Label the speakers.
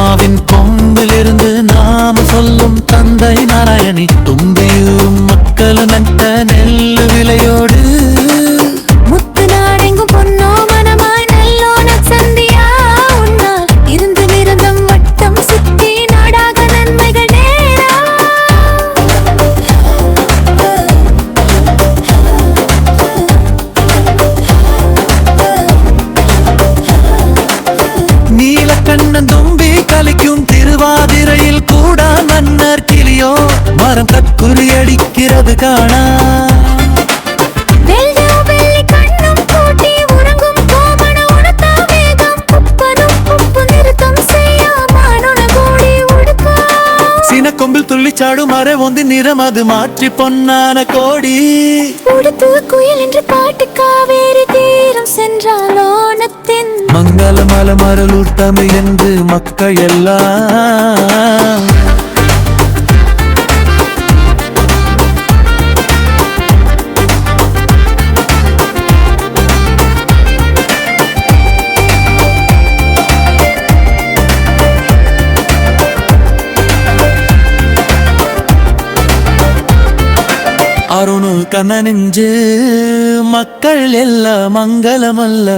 Speaker 1: ആത്മാവിൻ கலிக்கும் திருவாதிரையில் கூட மன்னர் கிளியோ மரம் கற்குறி அடிக்கிறது காணா. சினக்கொம்பில் துள்ளிச்சாடும் மறை ஒந்து நிறம் அது மாற்றி பொன்னான கோடி.
Speaker 2: உடுத்து குயில் என்று பாட்டு
Speaker 1: மலமல மலமரலூர் தமிழ் என்று மக்கள் எல்லாம். அருணு கண்ண நெஞ்சு மக்கள் எல்லாம் மங்களமல்ல.